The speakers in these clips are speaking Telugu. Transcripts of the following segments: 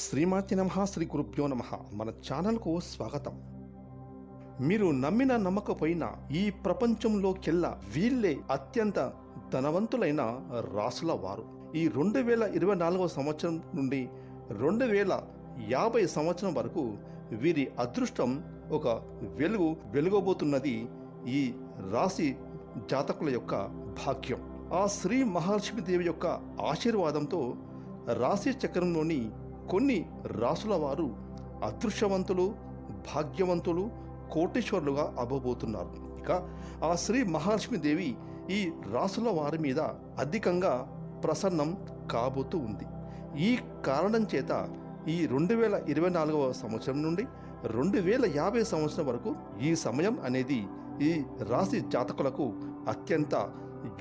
శ్రీమాతి నమ శ్రీ గురుభ్యో నమ. మన ఛానల్కు స్వాగతం. మీరు నమ్మిన నమ్మకపోయినా ఈ ప్రపంచంలోకెల్లా వీళ్ళే అత్యంత ధనవంతులైన రాసుల వారు. ఈ రెండు వేల ఇరవై నాలుగవ సంవత్సరం నుండి రెండు వేల యాభై సంవత్సరం వరకు వీరి అదృష్టం ఒక వెలుగు వెలుగబోతున్నది ఈ రాశి జాతకుల యొక్క భాగ్యం. ఆ శ్రీ మహాలక్ష్మి దేవి యొక్క ఆశీర్వాదంతో రాశి చక్రంలోని కొన్ని రాసుల వారు అదృశ్యవంతులు భాగ్యవంతులు కోటేశ్వరులుగా అవ్వబోతున్నారు. ఇక ఆ శ్రీ మహాలక్ష్మి దేవి ఈ రాసుల వారి మీద అధికంగా ప్రసన్నం కాబోతూ ఉంది. ఈ కారణం చేత ఈ రెండు వేల ఇరవై నాలుగవ సంవత్సరం నుండి రెండు వేల యాభై సంవత్సరం వరకు ఈ సమయం అనేది ఈ రాశి జాతకులకు అత్యంత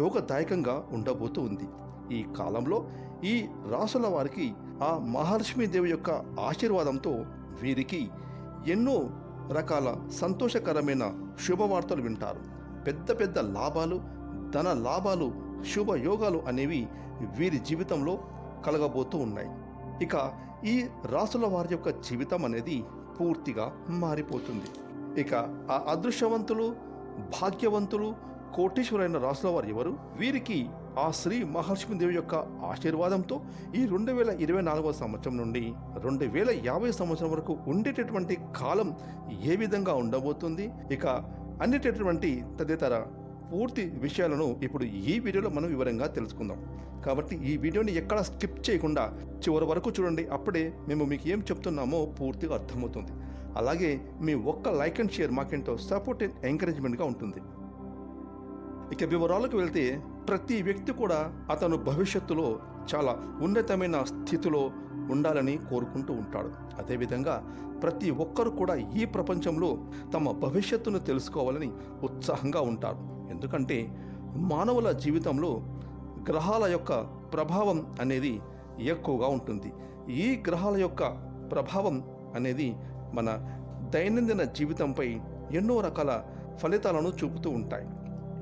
యోగదాయకంగా ఉండబోతూ ఉంది. ఈ కాలంలో ఈ రాసుల వారికి ఆ మహాలక్ష్మీదేవి యొక్క ఆశీర్వాదంతో వీరికి ఎన్నో రకాల సంతోషకరమైన శుభవార్తలు వింటారు. పెద్ద పెద్ద లాభాలు ధన లాభాలు శుభయోగాలు అనేవి వీరి జీవితంలో కలగబోతూ ఉన్నాయి. ఇక ఈ రాసుల వారి యొక్క జీవితం అనేది పూర్తిగా మారిపోతుంది. ఇక ఆ అదృశ్యవంతులు భాగ్యవంతులు కోటీశ్వరైన రాసుల వారు ఎవరు? వీరికి ఆ శ్రీ మహాలక్ష్మీదేవి యొక్క ఆశీర్వాదంతో ఈ రెండు వేల ఇరవై నాలుగవ సంవత్సరం నుండి రెండు వేల యాభై సంవత్సరం వరకు ఉండేటటువంటి కాలం ఏ విధంగా ఉండబోతుంది? ఇక అన్నిటటువంటి తదితర పూర్తి విషయాలను ఇప్పుడు ఈ వీడియోలో మనం వివరంగా తెలుసుకుందాం. కాబట్టి ఈ వీడియోని ఎక్కడ స్కిప్ చేయకుండా చివరి వరకు చూడండి. అప్పుడే మేము మీకు ఏం చెప్తున్నామో పూర్తిగా అర్థమవుతుంది. అలాగే మీ ఒక్క లైక్ అండ్ షేర్ మాకెంతో సపోర్ట్ అండ్ ఎంకరేజ్మెంట్గా ఉంటుంది. ఇక వివరాలకు వెళ్తే ప్రతి వ్యక్తి కూడా అతను భవిష్యత్తులో చాలా ఉన్నతమైన స్థితిలో ఉండాలని కోరుకుంటూ ఉంటాడు. అదేవిధంగా ప్రతి ఒక్కరు కూడా ఈ ప్రపంచంలో తమ భవిష్యత్తును తెలుసుకోవాలని ఉత్సాహంగా ఉంటారు. ఎందుకంటే మానవుల జీవితంలో గ్రహాల యొక్క ప్రభావం అనేది ఎక్కువగా ఉంటుంది. ఈ గ్రహాల యొక్క ప్రభావం అనేది మన దైనందిన జీవితంపై ఎన్నో రకాల ఫలితాలను చూపుతూ ఉంటాయి.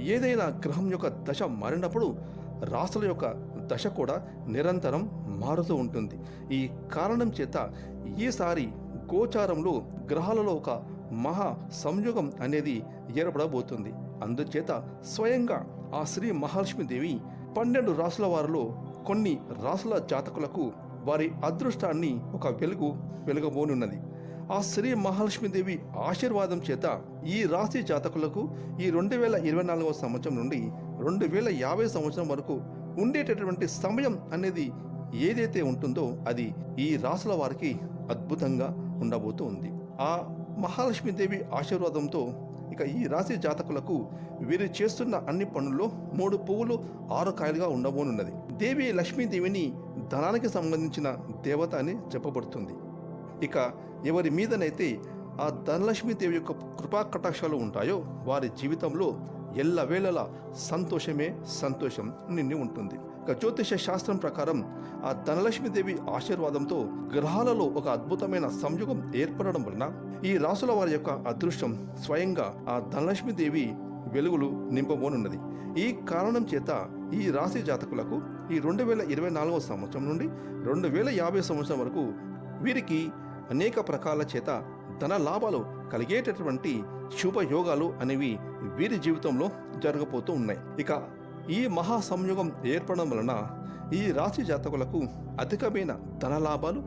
ఏదైనా గ్రహం యొక్క దశ మారినప్పుడు రాసుల యొక్క దశ కూడా నిరంతరం మారుతూ ఉంటుంది. ఈ కారణం చేత ఈసారి గోచారంలో గ్రహాలలో ఒక మహా సంయోగం అనేది ఏర్పడబోతుంది. అందుచేత స్వయంగా ఆ శ్రీ మహాలక్ష్మీదేవి పన్నెండు రాసుల వారిలో కొన్ని రాసుల జాతకులకు వారి అదృష్టాన్ని ఒక వెలుగు వెలుగబోనున్నది. ఆ శ్రీ మహాలక్ష్మీదేవి ఆశీర్వాదం చేత ఈ రాశి జాతకులకు ఈ రెండు వేల ఇరవై నాలుగవ సంవత్సరం నుండి రెండు వేల యాభై సంవత్సరం వరకు ఉండేటటువంటి సమయం అనేది ఏదైతే ఉంటుందో అది ఈ రాసుల వారికి అద్భుతంగా ఉండబోతూ ఉంది. ఆ మహాలక్ష్మీదేవి ఆశీర్వాదంతో ఇక ఈ రాశి జాతకులకు వీరు చేస్తున్న అన్ని పనుల్లో మూడు పువ్వులు ఆరు కాయలుగా ఉండబోనున్నది. దేవి లక్ష్మీదేవిని ధనానికి సంబంధించిన దేవత అని చెప్పబడుతుంది. ఇక ఎవరి మీదనైతే ఆ ధనలక్ష్మీదేవి యొక్క కృపా కటాక్షాలు ఉంటాయో వారి జీవితంలో ఎల్లవేళలా సంతోషమే సంతోషం నిండి ఉంటుంది. ఇక జ్యోతిష శాస్త్రం ప్రకారం ఆ ధనలక్ష్మీదేవి ఆశీర్వాదంతో గ్రహాలలో ఒక అద్భుతమైన సంయుగం ఏర్పడడం వలన ఈ రాసుల వారి యొక్క అదృష్టం స్వయంగా ఆ ధనలక్ష్మీదేవి వెలుగులు నింపబోనున్నది. ఈ కారణం చేత ఈ రాశి జాతకులకు ఈ రెండు వేల ఇరవై నాలుగవ సంవత్సరం నుండి రెండు వేల యాభై సంవత్సరం వరకు వీరికి అనేక ప్రకారాల చేత ధన లాభాలు కలిగేటటువంటి శుభయోగాలు అనేవి వీరి జీవితంలో జరగబోతూ ఉన్నాయి. ఇక ఈ మహా సంయోగం ఏర్పడడం వలన ఈ రాశి జాతకులకు అధికమైన ధన లాభాలు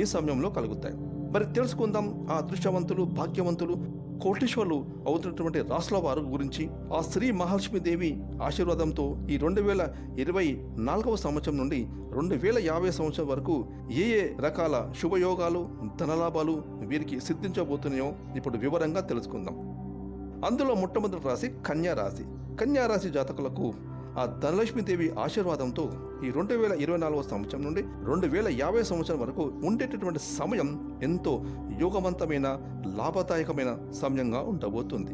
ఈ సమయంలో కలుగుతాయి. మరి తెలుసుకుందాం ఆ అదృష్టవంతులు భాగ్యవంతులు కోటేశ్వర్లు అవుతున్నటువంటి రాసుల వారి గురించి ఆ శ్రీ మహాలక్ష్మీదేవి ఆశీర్వాదంతో ఈ రెండు వేల ఇరవై నాలుగవ సంవత్సరం నుండి రెండు వేల యాభై సంవత్సరం వరకు ఏ ఏ రకాల శుభయోగాలు ధనలాభాలు వీరికి సిద్ధించబోతున్నాయో ఇప్పుడు వివరంగా తెలుసుకుందాం. అందులో మొట్టమొదటి రాశి కన్యా రాశి. కన్యా రాశి జాతకులకు ఆ ధనలక్ష్మీదేవి ఆశీర్వాదంతో ఈ రెండు వేల ఇరవై నాలుగవ సంవత్సరం నుండి రెండు వేల యాభై సంవత్సరం వరకు ఉండేటటువంటి సమయం ఎంతో యోగవంతమైన లాభదాయకమైన సమయంగా ఉండబోతుంది.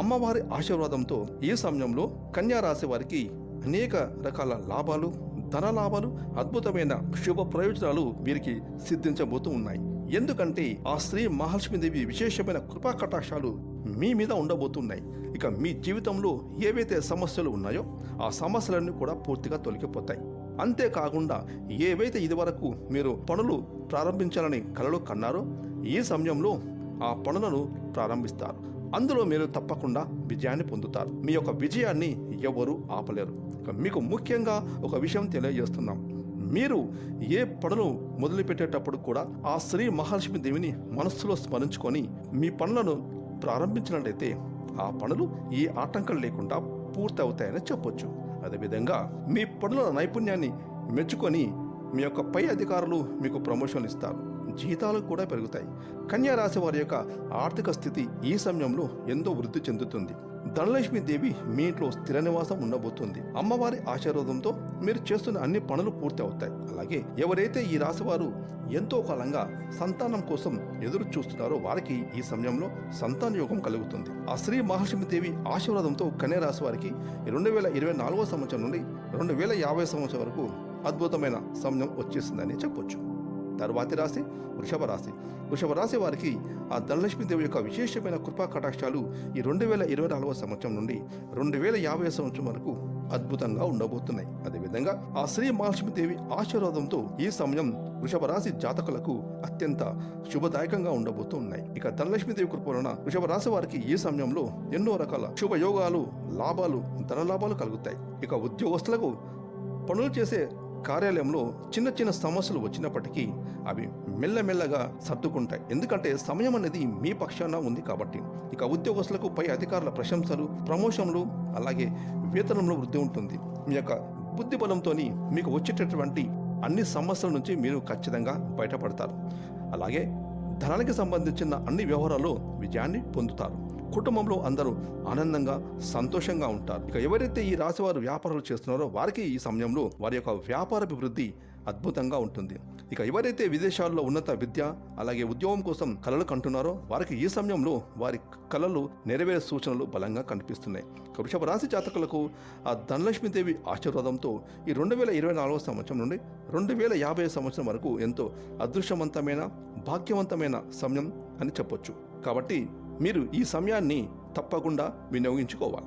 అమ్మవారి ఆశీర్వాదంతో ఈ సమయంలో కన్యా రాశి వారికి అనేక రకాల లాభాలు ధన లాభాలు అద్భుతమైన శుభ ప్రయోజనాలు వీరికి సిద్ధించబోతూ ఉన్నాయి. ఎందుకంటే ఆ శ్రీ మహాలక్ష్మీదేవి విశేషమైన కృపా కటాక్షాలు మీ మీద ఉండబోతున్నాయి. ఇక మీ జీవితంలో ఏవైతే సమస్యలు ఉన్నాయో ఆ సమస్యలన్నీ కూడా పూర్తిగా తొలగిపోతాయి. అంతేకాకుండా ఏవైతే ఇదివరకు మీరు పనులు ప్రారంభించాలని కలలు కన్నారో ఈ సమయంలో ఆ పనులను ప్రారంభిస్తారు. అందులో మీరు తప్పకుండా విజయాన్ని పొందుతారు. మీ యొక్క విజయాన్ని ఎవరు ఆపలేరు. మీకు ముఖ్యంగా ఒక విషయం తెలియజేస్తున్నాం. మీరు ఏ పనులు మొదలుపెట్టేటప్పుడు కూడా ఆ శ్రీ మహాలక్ష్మి దేవిని మనస్సులో స్మరించుకొని మీ పనులను ప్రారంభించినట్లయితే ఆ పనులు ఏ ఆటంకం లేకుండా పూర్తి అవుతాయని చెప్పొచ్చు. అదేవిధంగా మీ పనుల నైపుణ్యాన్ని మెచ్చుకొని మీ యొక్క పై అధికారులు మీకు ప్రమోషన్ ఇస్తారు. జీతాలు కూడా పెరుగుతాయి. కన్యా రాశి వారి యొక్క ఆర్థిక స్థితి ఈ సమయంలో ఎంతో వృద్ధి చెందుతుంది. ధనలక్ష్మి దేవి మీ ఇంట్లో స్థిర నివాసం ఉండబోతుంది. అమ్మవారి ఆశీర్వాదంతో మీరు చేస్తున్న అన్ని పనులు పూర్తి అవుతాయి. అలాగే ఎవరైతే ఈ రాశివారు ఎంతో కాలంగా సంతానం కోసం ఎదురు చూస్తున్నారో వారికి ఈ సమయంలో సంతాన యోగం కలుగుతుంది. ఆ శ్రీ మహాలక్ష్మి దేవి ఆశీర్వాదంతో కన్యా రాశి వారికి రెండు వేల ఇరవై నాలుగో సంవత్సరం నుండి రెండు వేల యాభై సంవత్సరం వరకు అద్భుతమైన సమయం వచ్చేసిందని చెప్పొచ్చు. తరువాతి రాశి వృషభ రాశి. వృషభ రాశి వారికి ఆ ధనలక్ష్మి దేవి యొక్క విశేషమైన కృపా కటాక్షాలు ఈ రెండు వేల ఇరవై నాలుగవ సంవత్సరం నుండి రెండు వేల యాభై సంవత్సరం వరకు అద్భుతంగా ఉండబోతున్నాయి. అదేవిధంగా ఆ శ్రీ మహాలక్ష్మి దేవి ఆశీర్వాదంతో ఈ సమయం వృషభ రాశి జాతకులకు అత్యంత శుభదాయకంగా ఉండబోతూ ఉన్నాయి ఇక ధనలక్ష్మి దేవి కృప వలన వృషభ రాశి వారికి ఈ సమయంలో ఎన్నో రకాల శుభయోగాలు లాభాలు ధన లాభాలు కలుగుతాయి. ఇక ఉద్యోగస్తులకు పనులు చేసే కార్యాలయంలో చిన్న చిన్న సమస్యలు వచ్చినప్పటికీ అవి మెల్లమెల్లగా సర్దుకుంటాయి. ఎందుకంటే సమయం అనేది మీ పక్షాన ఉంది కాబట్టి. ఇక ఉద్యోగస్తులకు పై అధికారుల ప్రశంసలు ప్రమోషన్లు అలాగే వేతనంలో వృద్ధి ఉంటుంది. మీ యొక్క బుద్ధి బలంతో మీకు వచ్చేటటువంటి అన్ని సమస్యల నుంచి మీరు ఖచ్చితంగా బయటపడతారు. అలాగే ధనానికి సంబంధించిన అన్ని వ్యవహారాల్లో విజయాన్ని పొందుతారు. కుటుంబంలో అందరూ ఆనందంగా సంతోషంగా ఉంటారు. ఇక ఎవరైతే ఈ రాశి వారు వ్యాపారాలు చేస్తున్నారో వారికి ఈ సమయంలో వారి యొక్క వ్యాపార అభివృద్ధి అద్భుతంగా ఉంటుంది. ఇక ఎవరైతే విదేశాల్లో ఉన్నత విద్య అలాగే ఉద్యోగం కోసం కలలు కంటున్నారో వారికి ఈ సమయంలో వారి కళలు నెరవేరే సూచనలు బలంగా కనిపిస్తున్నాయి. వృషభ రాశి జాతకులకు ఆ ధనలక్ష్మీదేవి ఆశీర్వాదంతో ఈ రెండు వేల ఇరవై నాలుగవ సంవత్సరం నుండి రెండు వేల యాభై సంవత్సరం వరకు ఎంతో అదృష్టవంతమైన భాగ్యవంతమైన సమయం అని చెప్పొచ్చు. కాబట్టి మీరు ఈ సమయాన్ని తప్పకుండా వినియోగించుకోవాలి.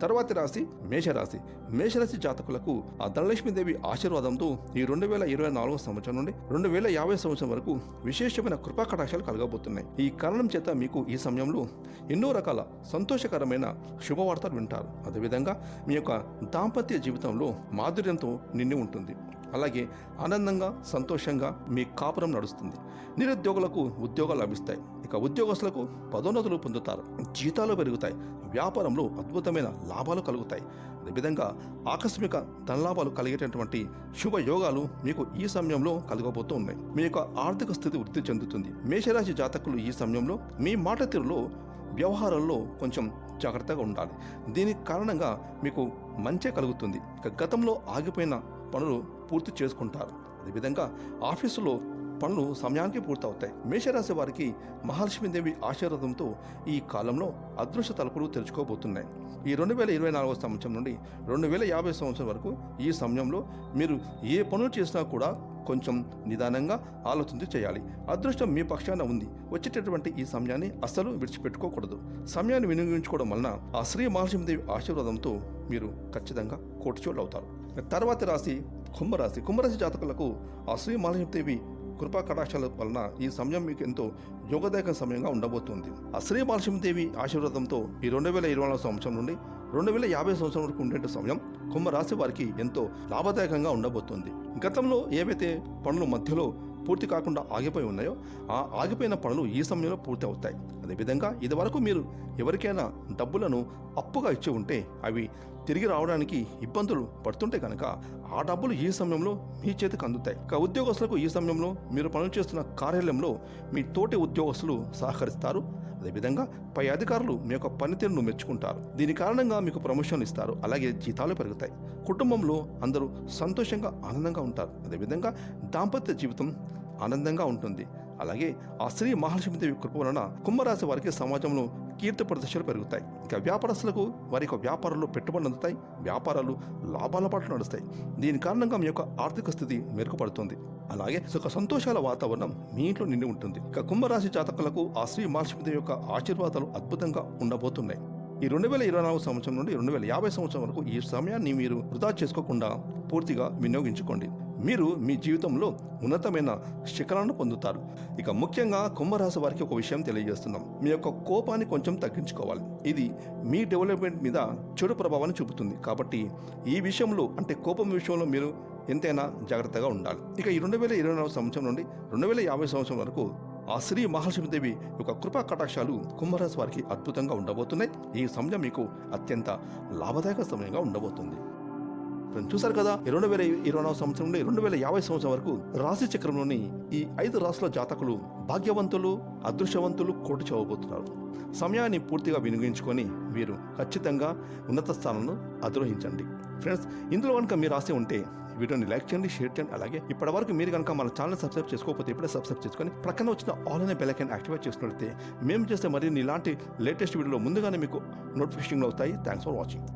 తర్వాతి రాశి మేషరాశి. మేషరాశి జాతకులకు ఆ ధనలక్ష్మీదేవి ఆశీర్వాదంతో ఈ రెండు వేల ఇరవై నాలుగో సంవత్సరం నుండి రెండు వేల యాభై సంవత్సరం వరకు విశేషమైన కృపా కటాక్షాలు కలగబోతున్నాయి. ఈ కారణం చేత మీకు ఈ సమయంలో ఎన్నో రకాల సంతోషకరమైన శుభవార్తలు వింటారు. అదేవిధంగా మీ యొక్క దాంపత్య జీవితంలో మాధుర్యంతో నిండి ఉంటుంది. అలాగే ఆనందంగా సంతోషంగా మీ కాపురం నడుస్తుంది. నిరుద్యోగులకు ఉద్యోగాలు లభిస్తాయి. ఇక ఉద్యోగస్తులకు పదోన్నతులు పొందుతారు. జీతాలు పెరుగుతాయి. వ్యాపారంలో అద్భుతమైన లాభాలు కలుగుతాయి. అదేవిధంగా ఆకస్మిక ధనలాభాలు కలిగేటటువంటి శుభయోగాలు మీకు ఈ సమయంలో కలగబోతూ ఉన్నాయి మీ యొక్క ఆర్థిక స్థితి వృద్ధి చెందుతుంది. మేషరాశి జాతకులు ఈ సమయంలో మీ మాట తీరులో వ్యవహారంలో కొంచెం జాగ్రత్తగా ఉండాలి. దీనికి కారణంగా మీకు మంచే కలుగుతుంది. ఇక గతంలో ఆగిపోయిన పనులు పూర్తి చేసుకుంటారు. అదేవిధంగా ఆఫీసులో పనులు సమయానికి పూర్తవుతాయి. మేషరాశి వారికి మహాలక్ష్మీదేవి ఆశీర్వాదంతో ఈ కాలంలో అదృష్ట తలుపులు తెరుచుకోబోతున్నాయి. ఈ రెండు వేల ఇరవై నాలుగవ సంవత్సరం నుండి రెండు వేల యాభై సంవత్సరం వరకు ఈ సమయంలో మీరు ఏ పనులు చేసినా కూడా కొంచెం నిదానంగా ఆలోచించి చేయాలి. అదృష్టం మీ పక్షాన ఉంది. వచ్చేటటువంటి ఈ సమయాన్ని అస్సలు విడిచిపెట్టుకోకూడదు. సమయాన్ని వినియోగించుకోవడం వలన ఆ శ్రీ మహాలక్ష్మీదేవి ఆశీర్వాదంతో మీరు ఖచ్చితంగా కోటిచోళ్ళు అవుతారు. తర్వాతి రాశి కుంభరాశి. కుంభరాశి జాతకులకు ఆ శ్రీ మహాలక్ష్మీదేవి కృపా కటాక్షాల వలన ఈ సమయం మీకు ఎంతో యోగదాయక సమయంగా ఉండబోతుంది. ఆ శ్రీ మహాలక్ష్మీదేవి ఆశీర్వాదంతో ఈ రెండు వేల ఇరవై నాలుగు సంవత్సరం నుండి రెండు వేల యాభై సంవత్సరం వరకు ఉండే సమయం కుంభరాశి వారికి ఎంతో లాభదాయకంగా ఉండబోతుంది. గతంలో ఏవైతే పనులు మధ్యలో పూర్తి కాకుండా ఆగిపోయి ఉన్నాయో ఆ ఆగిపోయిన పనులు ఈ సమయంలో పూర్తి అవుతాయి. అదేవిధంగా ఇదివరకు మీరు ఎవరికైనా డబ్బులను అప్పుగా ఇచ్చి ఉంటే అవి తిరిగి రావడానికి ఇబ్బందులు పడుతుంటే కనుక ఆ డబ్బులు ఈ సమయంలో మీ చేతికి అందుతాయి. ఇక ఉద్యోగస్తులకు ఈ సమయంలో మీరు పనులు చేస్తున్న కార్యాలయంలో మీ తోటి ఉద్యోగస్తులు సహకరిస్తారు. అదేవిధంగా పై అధికారులు మీ యొక్క పనితీరును మెచ్చుకుంటారు. దీని కారణంగా మీకు ప్రమోషన్ ఇస్తారు. అలాగే జీతాలు పెరుగుతాయి. కుటుంబంలో అందరూ సంతోషంగా ఆనందంగా ఉంటారు. అదేవిధంగా దాంపత్య జీవితం ఆనందంగా ఉంటుంది. అలాగే ఆ శ్రీ మహాలక్ష్మీదేవి కృప వలన కుంభరాశి వారికి సమాజంలో కీర్తి ప్రదర్శనలు పెరుగుతాయి. ఇక వ్యాపారస్తులకు వారి యొక్క వ్యాపారంలో పెట్టుబడులు అందుతాయి. వ్యాపారాలు లాభాల పాటు నడుస్తాయి. దీని కారణంగా మీ యొక్క ఆర్థిక స్థితి మెరుగుపడుతుంది. అలాగే సుఖ సంతోషాల వాతావరణం మీ ఇంట్లో నిండి ఉంటుంది. ఇక కుంభరాశి జాతకులకు ఆ శ్రీ మహాలక్ష్మీదేవి యొక్క ఆశీర్వాదాలు అద్భుతంగా ఉండబోతున్నాయి. ఈ రెండు వేల ఇరవై నాలుగు సంవత్సరం నుండి రెండు వేల యాభై సంవత్సరం వరకు ఈ సమయాన్ని మీరు వృధా చేసుకోకుండా పూర్తిగా వినియోగించుకోండి. మీరు మీ జీవితంలో ఉన్నతమైన శిఖరాలను పొందుతారు. ఇక ముఖ్యంగా కుంభరాశి వారికి ఒక విషయం తెలియజేస్తున్నాం. మీ యొక్క కోపాన్ని కొంచెం తగ్గించుకోవాలి. ఇది మీ డెవలప్మెంట్ మీద చెడు ప్రభావాన్ని చూపుతుంది. కాబట్టి ఈ విషయంలో అంటే కోపం విషయంలో మీరు ఎంతైనా జాగ్రత్తగా ఉండాలి. ఇక ఈ రెండు వేల ఇరవై నాలుగు సంవత్సరం నుండి రెండు వేల యాభై సంవత్సరం వరకు ఆ శ్రీ మహాలక్ష్మీదేవి యొక్క కృపా కటాక్షాలు కుంభరాశి వారికి అద్భుతంగా ఉండబోతున్నాయి. ఈ సమయం మీకు అత్యంత లాభదాయక సమయంగా ఉండబోతుంది. ఫ్రెండ్స్, చూశారు కదా రెండు వేల ఇరవై నాలుగు సంవత్సరం నుండి రెండు వేల యాభై సంవత్సరం వరకు రాశి చక్రంలోని ఈ ఐదు రాశుల జాతకులు భాగ్యవంతులు అదృశ్యవంతులు కోటి చదవబోతున్నారు సమయాన్ని పూర్తిగా వినియోగించుకొని మీరు ఖచ్చితంగా ఉన్నత స్థానంలో అధిరోహించండి. ఫ్రెండ్స్ ఇందులో కనుక మీరు రాసి ఉంటే వీడియోని లైక్ చేయండి షేర్ చేయండి. అలాగే ఇప్పటి వరకు మీరు కనుక మన ఛానల్ సబ్స్క్రైబ్ చేసుకోకపోతే ఇప్పుడే సబ్స్క్రైబ్ చేసుకొని ప్రక్కన వచ్చిన ఆల్ అనే బెల్ యాక్టివేట్ చేసుకున్నట్లయితే మేము చేస్తే మరిన్ని ఇలాంటి లేటెస్ట్ వీడియోలో ముందుగానే మీకు నోటిఫికేషన్లు అవుతాయి థ్యాంక్స్ ఫర్ వాచింగ్